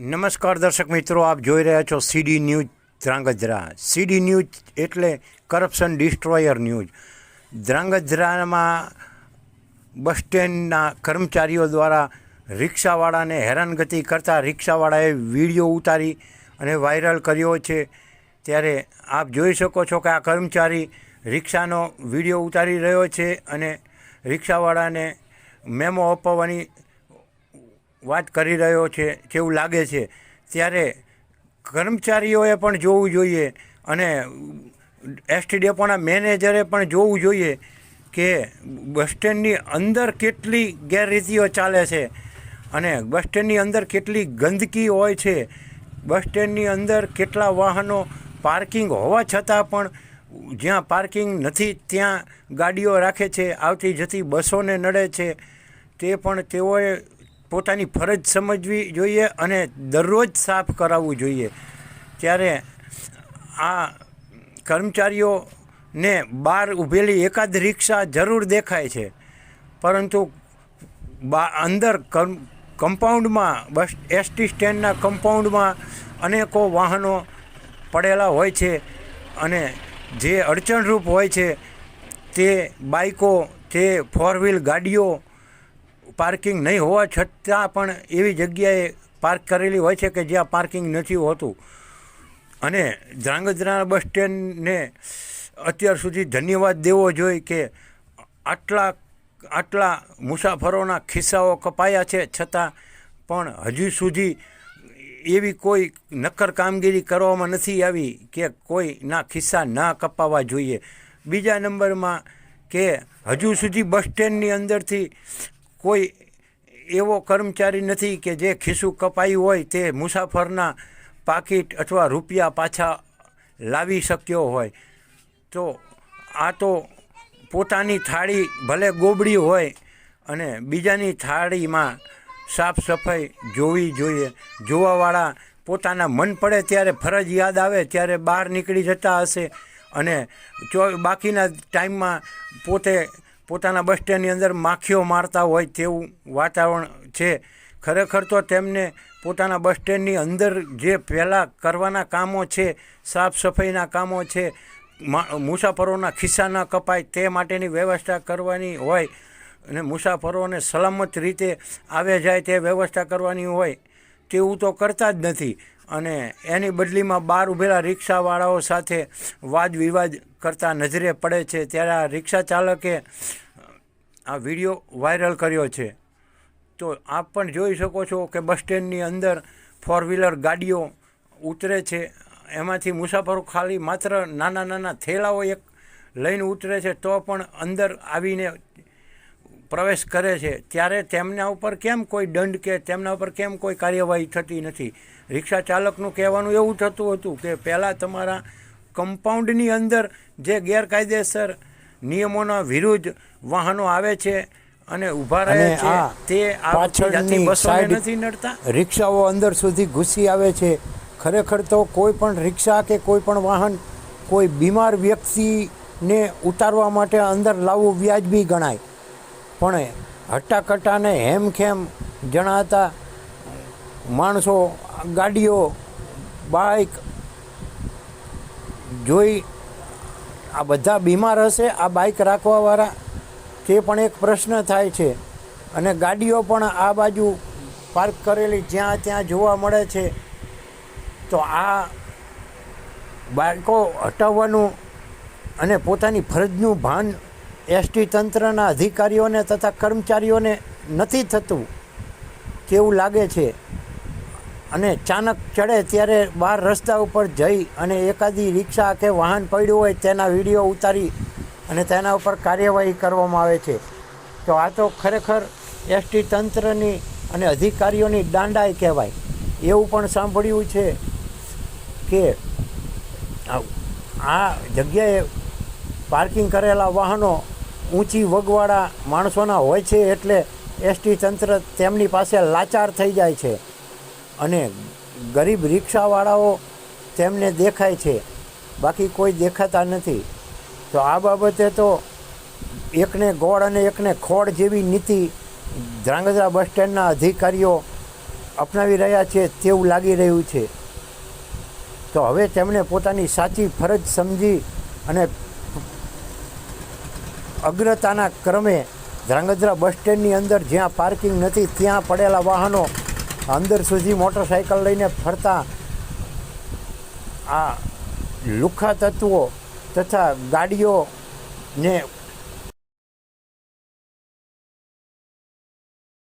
નમસ્કાર દર્શક મિત્રો, આપ જોઈ રહ્યા છો CD news Dhrangadhra. CD news એટલે કરપ્શન ડિસ્ટ્રોયર ન્યૂઝ ધ્રાંગધ્રામાં બસ સ્ટેન્ડના કર્મચારીઓ દ્વારા રિક્ષાવાળાને હેરાનગતિ કરતાં રિક્ષાવાળાએ વીડિયો ઉતારી અને વાયરલ કર્યો છે. ત્યારે આપ જોઈ શકો છો કે આ કર્મચારી રિક્ષાનો વીડિયો ઉતારી રહ્યો છે અને રિક્ષાવાળાને મેમો અપાવવાની વાત કરી રહ્યો છે તેવું લાગે છે. ત્યારે કર્મચારીઓએ પણ જોવું જોઈએ અને એસટી ડેપોના મેનેજરે પણ જોવું જોઈએ કે બસ સ્ટેન્ડની અંદર કેટલી ગેરરીતિઓ ચાલે છે અને બસ સ્ટેન્ડની અંદર કેટલી ગંદકી હોય છે. બસ સ્ટેન્ડની અંદર કેટલા વાહનો પાર્કિંગ હોવા છતાં પણ જ્યાં પાર્કિંગ નથી, ત્યાં ગાડીઓ રાખે છે, આવતી જતી બસોને નડે છે. તે પણ તેઓએ પોતાની ફરજ સમજવી જોઈએ અને દરરોજ સાફ કરાવવું જોઈએ. ત્યારે આ કર્મચારીઓને બહાર ઊભેલી એકાદ રિક્ષા જરૂર દેખાય છે. પરંતુ બા, અંદર કમ, કમ્પાઉન્ડમાં, બસ, એસટી સ્ટેન્ડના કમ્પાઉન્ડમાં અનેકો વાહનો પડેલા હોય છે અને જે અડચણરૂપ હોય છે તે બાઈકો તે ફોર વ્હીલ ગાડીઓ પાર્કિંગ નહીં હોવા છતાં પણ એવી જગ્યાએ પાર્ક કરેલી હોય છે કે જ્યાં પાર્કિંગ નથી હોતું. અને ધ્રાંગધ્રા બસ સ્ટેન્ડને અત્યાર સુધી ધન્યવાદ દેવો જોઈએ કે આટલા આટલા મુસાફરોના ખિસ્સાઓ કપાયા છે. છતાં પણ હજુ સુધી એવી કોઈ નક્કર કામગીરી કરવામાં નથી આવી કે કોઈના ખિસ્સા ના કપાવા જોઈએ. બીજા નંબરમાં કે હજુ સુધી બસ સ્ટેન્ડની અંદરથી કોઈ એવો કર્મચારી નથી કે જે ખિસ્સું કપાયું હોય તે મુસાફરના પાકીટ અથવા રૂપિયા પાછા લાવી શક્યો હોય. તો આ તો પોતાની થાળી ભલે ગોબડી હોય અને બીજાની થાળીમાં સાફ સફાઈ જોવી જોઈએ. જોવાવાળા પોતાના મન પડે ત્યારે ફરજ યાદ આવે ત્યારે બહાર નીકળી જતા હશે અને બાકીના ટાઈમમાં પોતે પોતાના બસ સ્ટેન્ડની અંદર માખીઓ મારતા હોય તેવું વાતાવરણ છે. ખરેખર તો તેમને પોતાના બસ સ્ટેન્ડની અંદર જે પહેલાં કરવાના કામો છે, સાફ સફાઈના કામો છે મુસાફરોના ખિસ્સા ન કપાય તે માટેની વ્યવસ્થા કરવાની હોય અને મુસાફરોને સલામત રીતે આવે જાય તે વ્યવસ્થા કરવાની હોય તેવું તો કરતા જ નથી. અને એની બદલીમાં બહાર ઊભેલા રિક્ષાવાળાઓ સાથે વાદ વિવાદ કરતા નજરે પડે છે. ત્યારે આ રિક્ષા ચાલકે આ વીડિયો વાયરલ કર્યો છે. તો આપ પણ જોઈ શકો છો કે બસ સ્ટેન્ડની અંદર ફોર વ્હીલર ગાડીઓ ઉતરે છે. એમાંથી મુસાફરો ખાલી માત્ર નાના નાના થેલાઓ એક લઈને ઉતરે છે. તો પણ અંદર આવીને પ્રવેશ કરે છે ત્યારે તેમના ઉપર કેમ કોઈ દંડ કે તેમના ઉપર કેમ કોઈ કાર્યવાહી થતી નથી? રિક્ષા ચાલકનું કહેવાનું એવું થતું હતું કે પહેલાં તમારા કમ્પાઉન્ડની અંદર જે ગેરકાયદેસર નિયમોના વિરુદ્ધ વાહનો આવે છે અને ઊભા રહે છે તે પાછળની બસોને સાઈડ નથી નડતા? રિક્ષાઓ અંદર સુધી ઘૂસી આવે છે. ખરેખર તો કોઈ પણ રિક્ષા કે કોઈ પણ વાહન કોઈ બીમાર વ્યક્તિને ઉતારવા માટે અંદર લાવવું વ્યાજબી ગણાય. પણ હટ્ટાકટ્ટાને હેમખેમ જણાતા માણસો ગાડીઓ, બાઇક જોઈ આ બધા બીમાર હશે, આ બાઇક રાખવાવાળા? તે પણ એક પ્રશ્ન થાય છે. અને ગાડીઓ પણ આ બાજુ પાર્ક કરેલી જ્યાં ત્યાં જોવા મળે છે. તો આ બાઇકો હટાવવાનું અને પોતાની ફરજનું ભાન એસટી તંત્રના અધિકારીઓને તથા કર્મચારીઓને નથી થતું તેવું લાગે છે? અને ચાનક ચડે ત્યારે બહાર રસ્તા ઉપર જઈ અને એકાદી રિક્ષા કે વાહન પડ્યું હોય તેના વીડિયો ઉતારી અને તેના ઉપર કાર્યવાહી કરવામાં આવે છે. તો આ તો ખરેખર એસટી તંત્રની અને અધિકારીઓની દાંડાઈ કહેવાય. એવું પણ સાંભળ્યું છે કે આ- જગ્યાએ પાર્કિંગ કરેલા વાહનો ઊંચી વગવાળા માણસોના હોય છે એટલે એસટી તંત્ર તેમની પાસે લાચાર થઈ જાય છે. અને ગરીબ રિક્ષાવાળાઓ તેમને દેખાય છે. બાકી કોઈ દેખાતા નથી. તો આ બાબતે તો એકને ગોળ અને એકને ખોળ જેવી નીતિ ધ્રાંગધ્રા બસ સ્ટેન્ડના અધિકારીઓ અપનાવી રહ્યા છે તેવું લાગી રહ્યું છે. તો હવે તેમણે પોતાની સાચી ફરજ સમજી અને અગ્રતાના ક્રમે ધ્રાંગધ્રા બસ સ્ટેન્ડની અંદર જ્યાં પાર્કિંગ નથી, ત્યાં પડેલા વાહનો અંદર સુધી મોટરસાઇકલ લઈને ફરતા આ લુખ્ખા તત્વો તથા ગાડીઓને